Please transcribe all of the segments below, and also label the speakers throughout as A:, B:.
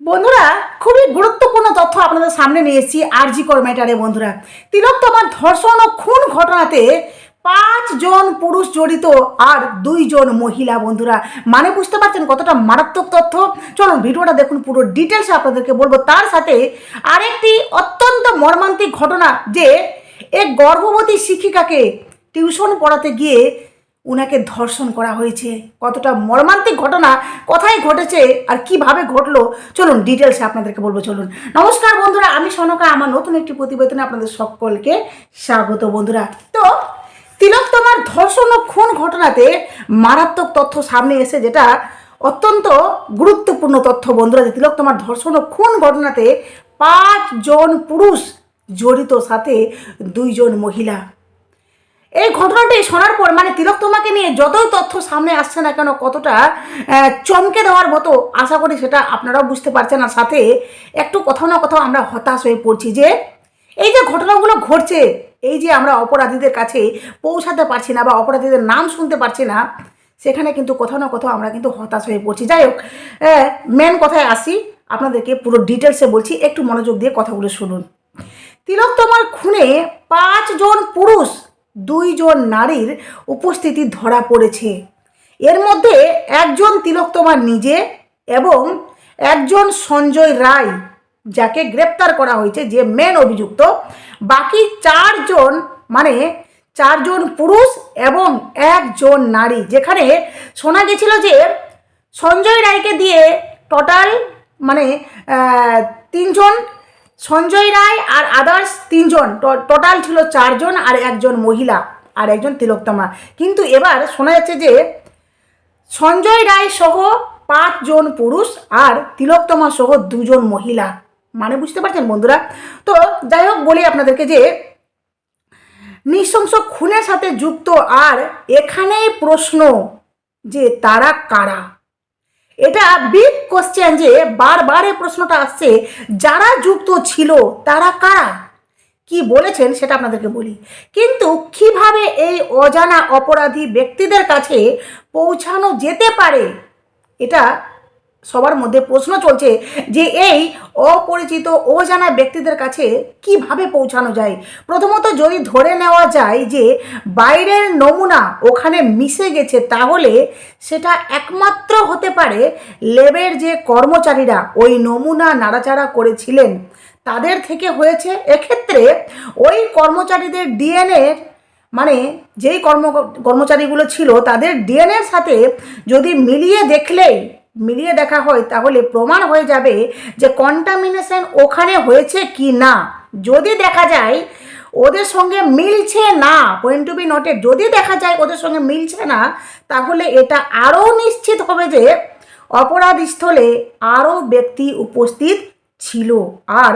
A: বন্ধুরা, খুবই গুরুত্বপূর্ণ তথ্য আপনাদের সামনে নিয়ে এসেছি আরজি কর ম্যাটারে বন্ধুরা। তিলক তোমার ধর্ষণ ও খুন ঘটনাতে পাঁচ জন পুরুষ জড়িত আর দুইজন মহিলা বন্ধুরা। মানে বুঝতে পারছেন কতটা মারাত্মক তথ্য? চলুন ভিডিওটা দেখুন, পুরো ডিটেলস আপনাদেরকে বলব। তার সাথে আরেকটি অত্যন্ত মর্মান্তিক ঘটনা যে, এক গর্ভবতী শিক্ষিকাকে টিউশন পড়াতে গিয়ে উনাকে ধর্ষণ করা হয়েছে। কতটা মর্মান্তিক ঘটনা, কোথায় ঘটেছে আর কীভাবে ঘটলো, চলুন ডিটেলসে আপনাদেরকে বলব, চলুন। নমস্কার বন্ধুরা, আমি সনকা, আমার নতুন একটি প্রতিবেদনে আপনাদের সকলকে স্বাগত বন্ধুরা। তো, তিলক তোমার ধর্ষণ ও খুন ঘটনাতে মারাত্মক তথ্য সামনে এসে যেটা অত্যন্ত গুরুত্বপূর্ণ তথ্য বন্ধুরা, যে তিলক তোমার ধর্ষণ ও খুন ঘটনাতে পাঁচজন পুরুষ জড়িত, সাথে দুইজন মহিলা। এই ঘটনাটি শোনার পর মানে তিলক তোমাকে নিয়ে যতই তথ্য সামনে আসছে না কেন, কতটা চমকে দেওয়ার মতো আশা করি সেটা আপনারাও বুঝতে পারছেন। আর সাথে একটু কোথাও না কোথাও আমরা হতাশ হয়ে পড়ছি যে, এই যে ঘটনাগুলো ঘটছে, এই যে আমরা অপরাধীদের কাছে পৌঁছাতে পারছি না বা অপরাধীদের নাম শুনতে পারছি না, সেখানে কিন্তু কোথাও না কোথাও আমরা কিন্তু হতাশ হয়ে পড়ছি। যাই হোক মেন কথায় আসি, আপনাদেরকে পুরো ডিটেলসে বলছি, একটু মনোযোগ দিয়ে কথাগুলো শুনুন। তিলক তোমার খুনে পাঁচজন পুরুষ দুইজন নারীর উপস্থিতি ধরা পড়েছে। এর মধ্যে একজন তিলক তোমার নিজে এবং একজন সঞ্জয় রায়, যাকে গ্রেপ্তার করা হয়েছে, যে মেন অভিযুক্ত। বাকি চারজন মানে চারজন পুরুষ এবং একজন নারী। যেখানে শোনা গেছিল যে সঞ্জয় রায়কে দিয়ে টোটাল মানে তিনজন সঞ্জয় রায় আর আদার্স তিনজন টোটাল ছিল চারজন আর একজন মহিলা আর একজন তিলোত্তমা। কিন্তু এবার শোনা যাচ্ছে যে সঞ্জয় রায় সহ পাঁচজন পুরুষ আর তিলোত্তমা সহ দুজন মহিলা। মানে বুঝতে পারছেন বন্ধুরা? তো যাই হোক, বলি আপনাদেরকে যে নৃশংস খুনের সাথে যুক্ত আর এখানেই প্রশ্ন যে তারা কারা? এটা বিগ কোশ্চেন যে বারবার প্রশ্নটা আসছে, যারা যুক্ত ছিল তারা কারা? কি বলেছেন সেটা আপনাদেরকে বলি। কিন্তু কীভাবে এই অজানা অপরাধী ব্যক্তিদের কাছে পৌঁছানো যেতে পারে? এটা সবার মধ্যে প্রশ্ন চলছে যে এই অপরিচিত অজানা ব্যক্তিদের কাছে কীভাবে পৌঁছানো যায়? প্রথমত যদি ধরে নেওয়া যায় যে বাইরের নমুনা ওখানে মিশে গেছে, তাহলে সেটা একমাত্র হতে পারে লেবের যে কর্মচারীরা ওই নমুনা নাড়াচাড়া করেছিলেন। তাদের থেকে হয়েছে এক্ষেত্রে ওই কর্মচারীদের ডিএনএর মানে যেই কর্ম, কর্মচারীগুলো ছিল তাদের ডিএনএর সাথে যদি মিলিয়ে দেখলেই মিলিয়ে দেখা হয়, তাহলে প্রমাণ হয়ে যাবে যে কন্টামিনেশন ওখানে হয়েছে কি না। যদি দেখা যায় ওদের সঙ্গে মিলছে না পয়েন্ট টু বি নোটেড যদি দেখা যায় ওদের সঙ্গে মিলছে না, তাহলে এটা আরও নিশ্চিত হবে যে অপরাধস্থলে আরও ব্যক্তি উপস্থিত ছিল। আর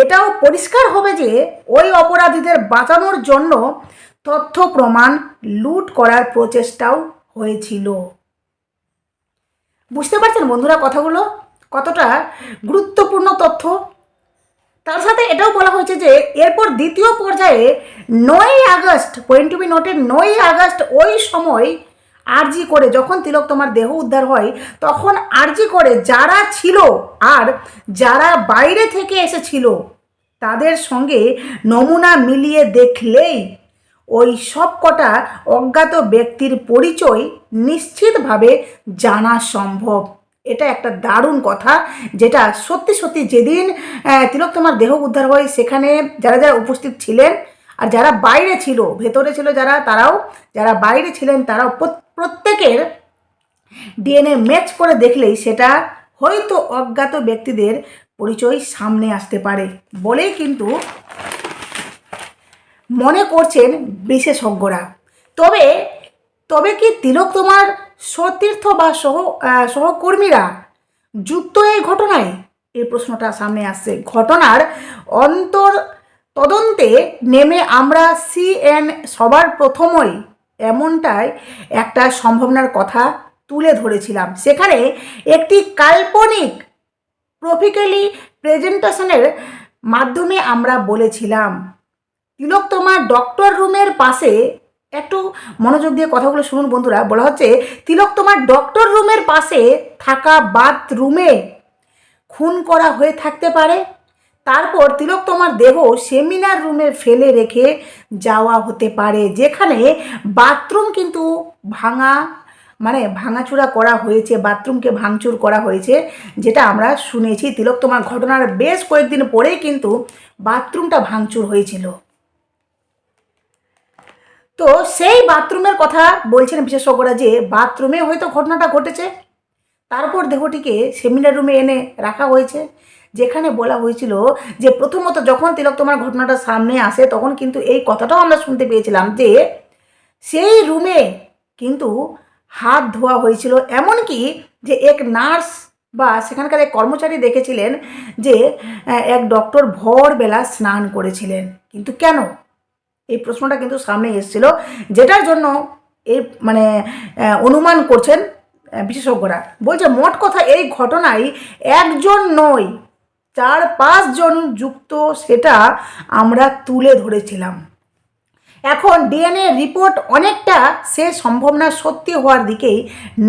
A: এটাও পরিষ্কার হবে যে ওই অপরাধীদের বাঁচানোর জন্য তথ্য প্রমাণ লুট করার প্রচেষ্টাও হয়েছিল। বুঝতে পারছেন বন্ধুরা কথাগুলো? কতটা গুরুত্বপূর্ণ তথ্য? তার সাথে এটাও বলা হয়েছে যে, এরপর দ্বিতীয় পর্যায়ে নয়ই আগস্ট পয়েন্ট টু বি নোটের নয়ই আগস্ট ওই সময় আরজি করে যখন তিলক তোমার দেহ উদ্ধার হয়, তখন আরজি করে যারা ছিল আর যারা বাইরে থেকে এসেছিল, তাদের সঙ্গে নমুনা মিলিয়ে দেখলেই ওই সব কটা অজ্ঞাত ব্যক্তির পরিচয় নিশ্চিতভাবে জানা সম্ভব। এটা একটা দারুণ কথা যেটা সত্যি সত্যি যেদিন আহ, তিলক তোমার দেহ উদ্ধার হয় সেখানে যারা যারা উপস্থিত ছিলেন আর যারা বাইরে ছিল ভেতরে ছিল যারা তারাও যারা বাইরে ছিলেন তারাও প্রত্যেকের ডিএনএ ম্যাচ করে দেখলেই সেটা হয়তো অজ্ঞাত ব্যক্তিদের পরিচয় সামনে আসতে পারে। বলেই কিন্তু মনে করছেন বিশেষজ্ঞরা। তবে তবে কি তিলক তোমার সতীর্থ বা সহ সহকর্মীরা যুক্ত এই ঘটনায়? এই প্রশ্নটা সামনে আসছে। ঘটনার অন্তর তদন্তে নেমে আমরা সিএন সবার প্রথমই এমনটাই একটা সম্ভাবনার কথা তুলে ধরেছিলাম। সেখানে একটি কাল্পনিক প্রফিক্যালি প্রেজেন্টেশনের মাধ্যমে আমরা বলেছিলাম। তিলক তোমার ডক্টর রুমের পাশে, একটু মনোযোগ দিয়ে কথাগুলো শুনুন বন্ধুরা, বলা হচ্ছে, তিলক তোমার ডক্টর রুমের পাশে থাকা বাথরুমে খুন করা হয়ে থাকতে পারে। তারপর তিলোত্তমার দেহ সেমিনার রুমে ফেলে রেখে যাওয়া হতে পারে, যেখানে বাথরুম কিন্তু ভাঙা মানে ভাঙাচুরা করা হয়েছে বাথরুমকে ভাঙচুর করা হয়েছে, যেটা আমরা শুনেছি। তিলোত্তমার ঘটনার বেশ কয়েকদিন পরেই কিন্তু বাথরুমটা ভাঙচুর হয়েছিল। তো সেই বাথরুমের কথা বলছেন বিশেষজ্ঞরা যে বাথরুমে হয়তো ঘটনাটা ঘটেছে। তারপর দেহটিকে সেমিনার রুমে এনে রাখা হয়েছে, যেখানে বলা হয়েছিল যে প্রথমত যখন তিলক তোমার ঘটনাটা সামনে আসে তখন কিন্তু এই কথাটাও আমরা শুনতে পেয়েছিলাম যে সেই রুমে কিন্তু হাত ধোয়া হয়েছিল। এমনকি যে এক নার্স বা সেখানকার এক কর্মচারী দেখেছিলেন যে এক ডক্টর ভোরবেলা স্নান করেছিলেন। কিন্তু কেন? এই প্রশ্নটা কিন্তু সামনে এসেছিল, যেটার জন্য এই মানে অনুমান করছেন বিশেষজ্ঞরা। বলছে, মোট কথা এই ঘটনায় একজন নয় চার পাঁচজন যুক্ত, সেটা আমরা তুলে ধরেছিলাম। এখন ডিএনএ রিপোর্ট অনেকটা সে সম্ভাবনা সত্যি হওয়ার দিকেই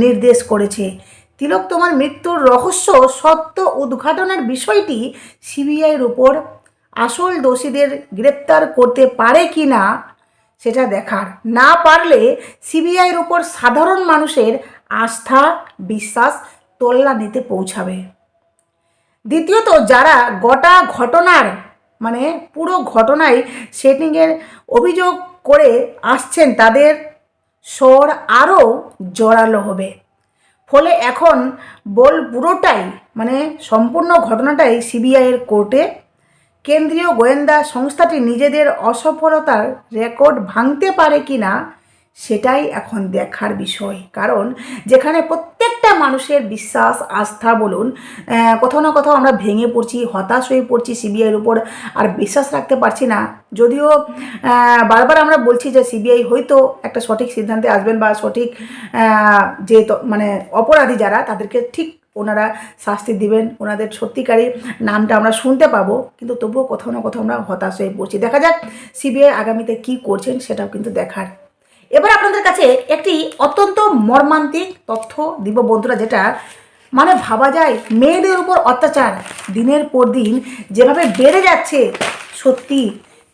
A: নির্দেশ করেছে। তিলক, তোমার মৃত্যুর রহস্য সত্য উদ্ঘাটনের বিষয়টি সিবিআইয়ের উপর আসল দোষীদের গ্রেপ্তার করতে পারে কি না, সেটা দেখার। না পারলে সিবিআইয়ের উপর সাধারণ মানুষের আস্থা, বিশ্বাস তল্লানিতে পৌঁছাবে। দ্বিতীয়ত, যারা গোটা ঘটনার মানে পুরো ঘটনায় সেটিংয়ের অভিযোগ করে আসছেন, তাদের স্বর আরও জোরালো হবে। ফলে এখন বল পুরোটাই মানে সম্পূর্ণ ঘটনাটাই সিবিআইয়ের কোর্টে কেন্দ্রীয় গোয়েন্দা সংস্থাটি নিজেদের অসফলতার রেকর্ড ভাঙতে পারে কি না, সেটাই এখন দেখার বিষয়। কারণ যেখানে প্রত্যেকটা মানুষের বিশ্বাস, আস্থা বলুন কোথাও না কোথাও আমরা ভেঙে পড়ছি, হতাশ হয়ে পড়ছি সিবিআইয়ের উপর, আর বিশ্বাস রাখতে পারছি না। যদিও বারবার আমরা বলছি যে সিবিআই হয়তো একটা সঠিক সিদ্ধান্তে আসবেন বা সঠিক যে মানে অপরাধী যারা, তাদেরকে ঠিক ওনারা শাস্তি দিবেন, ওনাদের সত্যিকারই নামটা আমরা শুনতে পাবো, কিন্তু তবুও কোথাও না কোথাও আমরা হতাশ হয়ে পড়ছি। দেখা যাক সিবিআই আগামীতে কি করছেন সেটাও কিন্তু দেখার। এবার আপনাদের কাছে একটি অত্যন্ত মর্মান্তিক তথ্য দিব বন্ধুরা, যেটা মানে ভাবা যায়, মেয়েদের উপর অত্যাচার দিনের পর দিন যেভাবে বেড়ে যাচ্ছে, সত্যি।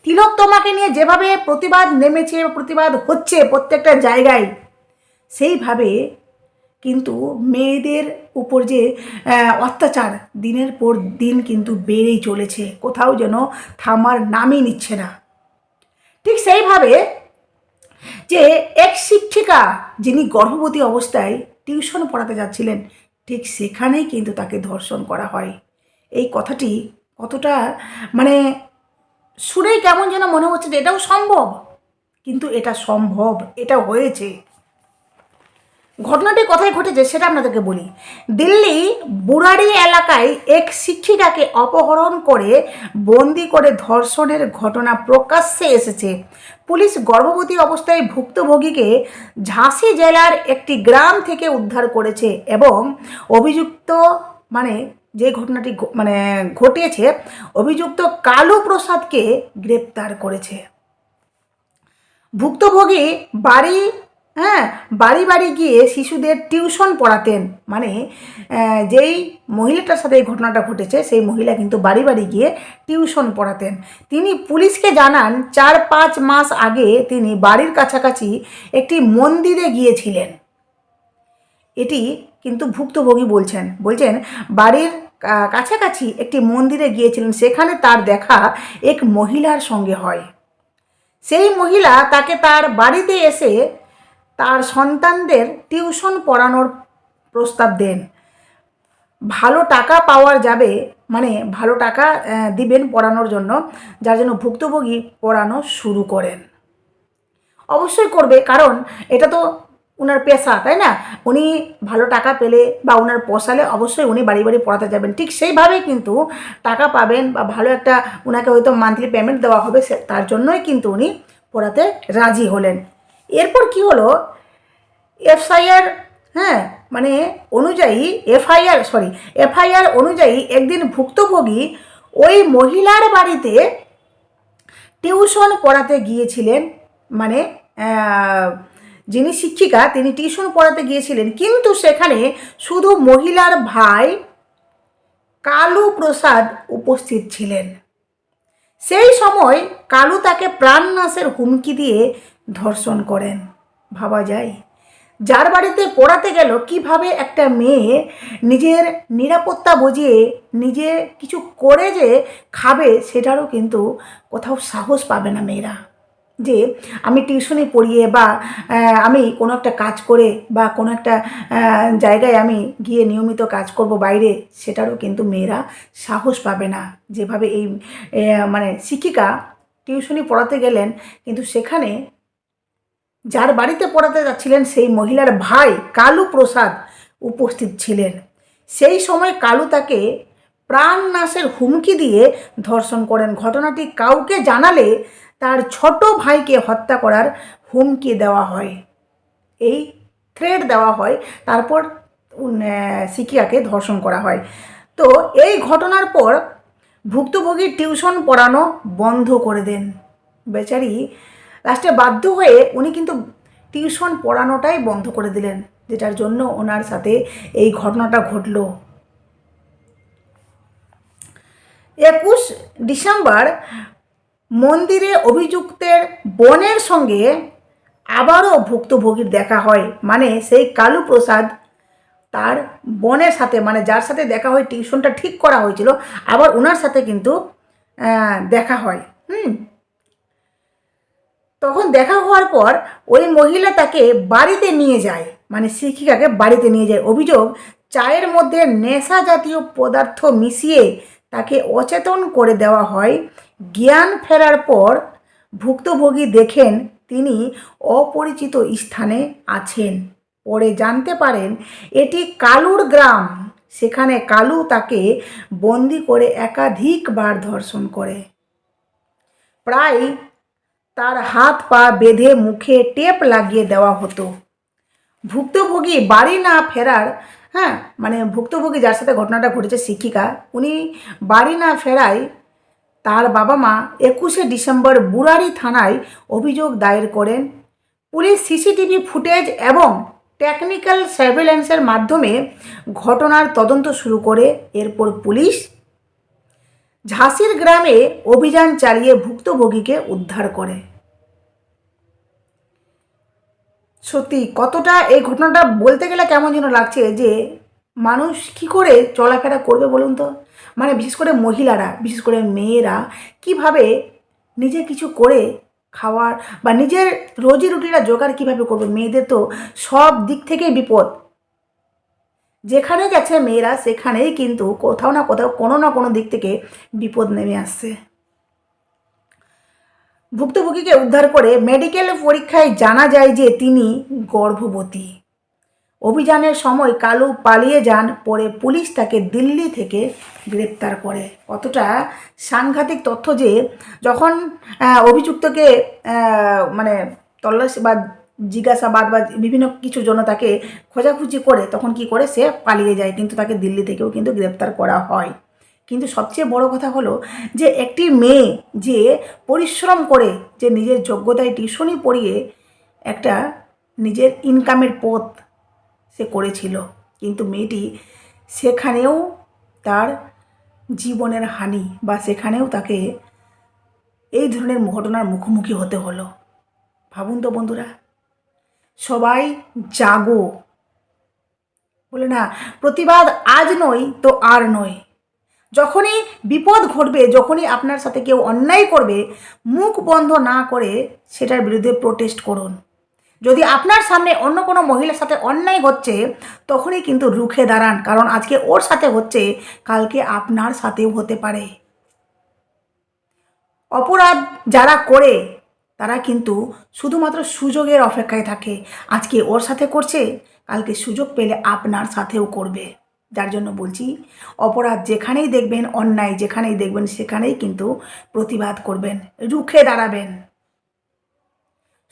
A: তিলক তোমাকে নিয়ে যেভাবে প্রতিবাদ নেমেছে, প্রতিবাদ হচ্ছে প্রত্যেকটা জায়গায়, সেইভাবে কিন্তু মেয়েদের উপর যে অত্যাচার, দিনের পর দিন কিন্তু বেড়েই চলেছে। কোথাও যেন থামার নামই নিচ্ছে না। ঠিক সেইভাবে যে এক শিক্ষিকা যিনি গর্ভবতী অবস্থায় টিউশন পড়াতে যাচ্ছিলেন, ঠিক সেখানেই কিন্তু তাকে ধর্ষণ করা হয়। এই কথাটি কতটা মানে শুনেই কেমন যেন মনে হচ্ছে যে এটাও সম্ভব। কিন্তু এটা সম্ভব, এটা হয়েছে। ঘটনাটি কোথায় ঘটেছে সেটা আপনাদেরকে বলি। দিল্লি বুরাড়ি এলাকায় এক শিক্ষিকাকে অপহরণ করে বন্দি করে ধর্ষণের ঘটনা প্রকাশ্যে এসেছে। পুলিশ গর্ভবতী অবস্থায় ভুক্তভোগীকে ঝাঁসি জেলার একটি গ্রাম থেকে উদ্ধার করেছে এবং অভিযুক্ত মানে যে ঘটনাটি মানে ঘটিয়েছে, অভিযুক্ত কালু প্রসাদকে গ্রেপ্তার করেছে। ভুক্তভোগী বাড়ি হ্যাঁ বাড়ি বাড়ি গিয়ে শিশুদের টিউশন পড়াতেন। মানে যেই মহিলাটার সাথে এই ঘটনাটা ঘটেছে, সেই মহিলা কিন্তু বাড়ি বাড়ি গিয়ে টিউশন পড়াতেন। তিনি পুলিশকে জানান, চার পাঁচ মাস আগে তিনি বাড়ির কাছাকাছি একটি মন্দিরে গিয়েছিলেন। এটি কিন্তু ভুক্তভোগী বলছেন। বলছেন, বাড়ির কাছাকাছি একটি মন্দিরে গিয়েছিলেন, সেখানে তার দেখা এক মহিলার সঙ্গে হয়। সেই মহিলা তাকে তার বাড়িতে এসে তার সন্তানদের টিউশন পড়ানোর প্রস্তাব দেন। ভালো টাকা পাওয়া যাবে মানে ভালো টাকা দিবেন পড়ানোর জন্য, যার জন্য ভুক্তভোগী পড়ানো শুরু করেন। অবশ্যই করবে, কারণ এটা তো ওনার পেশা, তাই না? উনি ভালো টাকা পেলে বা ওনার পোষালে অবশ্যই উনি বাড়ি বাড়ি পড়াতে যাবেন। ঠিক সেইভাবেই কিন্তু টাকা পাবেন বা ভালো একটা ওনাকে হয়তো মান্থলি পেমেন্ট দেওয়া হবে তার জন্যই কিন্তু উনি পড়াতে রাজি হলেন। এরপর কি হলো? এফআইআর হ্যাঁ মানে অনুযায়ী এফআইআর সরি এফআইআর অনুযায়ী একদিন ভুক্তভোগী ওই মহিলার বাড়িতে টিউশন পড়াতে গিয়েছিলেন। মানে যিনি শিক্ষিকা, তিনি টিউশন পড়াতে গিয়েছিলেন। কিন্তু সেখানে শুধু মহিলার ভাই কালু প্রসাদ উপস্থিত ছিলেন। সেই সময় কালু তাকে প্রাণনাশের হুমকি দিয়ে ধর্ষণ করেন। ভাবা যায়। যার বাড়িতে পড়াতে গেল কীভাবে একটা মেয়ে নিজের নিরাপত্তা বুঝিয়ে নিজে কিছু করে যে খাবে সেটারও কিন্তু কোথাও সাহস পাবে না মেয়েরা। যে আমি টিউশনি পড়িয়ে বা আমি কোনো একটা কাজ করে বা কোনো একটা জায়গায় আমি গিয়ে নিয়মিত কাজ করব বাইরে, সেটারও কিন্তু মেয়েরা সাহস পাবে না। যেভাবে এই মানে শিক্ষিকা টিউশনি পড়াতে গেলেন, কিন্তু সেখানে যার বাড়িতে পড়াতে যাচ্ছিলেন সেই মহিলার ভাই কালু প্রসাদ উপস্থিত ছিলেন। সেই সময় কালু তাকে প্রাণনাশের হুমকি দিয়ে ধর্ষণ করেন। ঘটনাটি কাউকে জানালে তার ছোট ভাইকে হত্যা করার হুমকি দেওয়া হয়। এই থ্রেড দেওয়া হয়, তারপর শিক্ষিকাকে ধর্ষণ করা হয়। তো এই ঘটনার পর ভুক্তভোগীর টিউশন পড়ানো বন্ধ করে দেন। বেচারি লাস্টে বাধ্য হয়ে উনি কিন্তু টিউশন পড়ানোটাই বন্ধ করে দিলেন, যেটার জন্য ওনার সাথে এই ঘটনাটা ঘটলো। একুশ ডিসেম্বর মন্দিরে অভিযুক্তের বোনের সঙ্গে আবারও ভুক্তভোগীর দেখা হয় মানে সেই কালু প্রসাদ তার বোনের সাথে মানে যার সাথে দেখা হয়, টিউশনটা ঠিক করা হয়েছিল, আবার ওনার সাথে কিন্তু দেখা হয়, হুম? তখন দেখা হওয়ার পর ওই মহিলা তাকে বাড়িতে নিয়ে যায় মানে শিক্ষিকাকে বাড়িতে নিয়ে যায়। অভিযোগ, চায়ের মধ্যে নেশা জাতীয় পদার্থ মিশিয়ে তাকে অচেতন করে দেওয়া হয়। জ্ঞান ফেরার পর ভুক্তভোগী দেখেন তিনি অপরিচিত স্থানে আছেন। পরে জানতে পারেন, এটি কালুর গ্রাম। সেখানে কালু তাকে বন্দি করে একাধিকবার ধর্ষণ করে। প্রায় তার হাত পা বেঁধে মুখে টেপ লাগিয়ে দেওয়া হতো। ভুক্তভোগী বাড়ি না ফেরার হ্যাঁ মানে ভুক্তভোগী যার সাথে ঘটনাটা ঘটেছে শিক্ষিকা, উনি বাড়ি না ফেরায় তার বাবা মা একুশে ডিসেম্বর বুড়ারি থানায় অভিযোগ দায়ের করেন। পুলিশ সিসিটিভি ফুটেজ এবং টেকনিক্যাল সার্ভেলেন্সের মাধ্যমে ঘটনার তদন্ত শুরু করে। এরপর পুলিশ ঝাঁসির গ্রামে অভিযান চালিয়ে ভুক্তভোগীকে উদ্ধার করে। সত্যি, কতটা এই ঘটনাটা বলতে গেলে কেমন যেন লাগছে যে মানুষ কি করে চলাফেরা করবে বলুন তো? মানে বিশেষ করে মহিলারা, বিশেষ করে মেয়েরা কীভাবে নিজে কিছু করে খাওয়ার বা নিজের রোজি রুটিটা জোগাড় কীভাবে করবে? মেয়েদের তো সব দিক থেকেই বিপদ। যেখানে গেছে মেয়েরা, সেখানেই কিন্তু কোথাও না কোথাও কোনো না কোনো দিক থেকে বিপদ নেমে আসছে। ভুক্তভোগীকে উদ্ধার করে মেডিকেল পরীক্ষায় জানা যায় যে তিনি গর্ভবতী। অভিযানের সময় কালু পালিয়ে যান, পরে পুলিশ তাকে দিল্লি থেকে গ্রেপ্তার করে। কতটা সাংঘাতিক তথ্য যে যখন অভিযুক্তকে মানে তল্লাশি বা জিজ্ঞাসাবাদ বা বিভিন্ন কিছুর জন্য তাকে খোঁজাখুঁজি করে, তখন কি করে সে পালিয়ে যায়, কিন্তু তাকে দিল্লি থেকেও কিন্তু গ্রেপ্তার করা হয়। কিন্তু সবচেয়ে বড় কথা হলো যে একটি মেয়ে যে পরিশ্রম করে যে নিজের যোগ্যতায় টিউশনি পড়িয়ে একটা নিজের ইনকামের পথ সে করেছিল। কিন্তু মেয়েটি সেখানেও তার জীবনের হানি বা সেখানেও তাকে এই ধরনের ঘটনার মুখোমুখি হতে হলো। ভাবুন তো বন্ধুরা, সবাই জাগো। বলে না, প্রতিবাদ আজ নয় তো আর নয়। যখনই বিপদ ঘটবে, যখনই আপনার সাথে কেউ অন্যায় করবে, মুখ বন্ধ না করে সেটার বিরুদ্ধে প্রোটেস্ট করুন। যদি আপনার সামনে অন্য কোনো মহিলার সাথে অন্যায় হচ্ছে, তখনই কিন্তু রুখে দাঁড়ান, কারণ আজকে ওর সাথে হচ্ছে, কালকে আপনার সাথেও হতে পারে। অপরাধ যারা করে, তারা কিন্তু শুধুমাত্র সুযোগের অপেক্ষায় থাকে। আজকে ওর সাথে করছে, কালকে সুযোগ পেলে আপনার সাথেও করবে। যার জন্য বলছি, অপরাধ যেখানেই দেখবেন, অন্যায় যেখানেই দেখবেন, সেখানেই কিন্তু প্রতিবাদ করবেন, রুখে দাঁড়াবেন।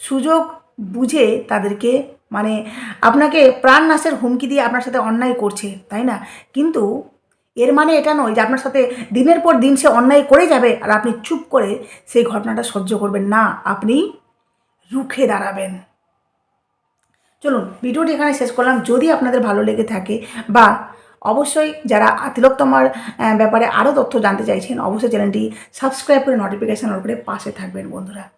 A: সুযোগ বুঝে তাদেরকে মানে আপনাকে প্রাণনাশের হুমকি দিয়ে আপনার সাথে অন্যায় করছে, তাই না? কিন্তু এর মানে এটা নয় যে আপনার সাথে দিনের পর দিন সে অন্যায় করে যাবে আর আপনি চুপ করে সেই ঘটনাটা সহ্য করবেন। না, আপনি রুখে দাঁড়াবেন। চলুন, ভিডিওটি এখানে শেষ করলাম। যদি আপনাদের ভালো লেগে থাকে বা অবশ্যই যারা তিলোত্তমার ব্যাপারে আরও তথ্য জানতে চাইছেন, অবশ্যই চ্যানেলটি সাবস্ক্রাইব করে নোটিফিকেশান উপরে পাশে থাকবেন বন্ধুরা।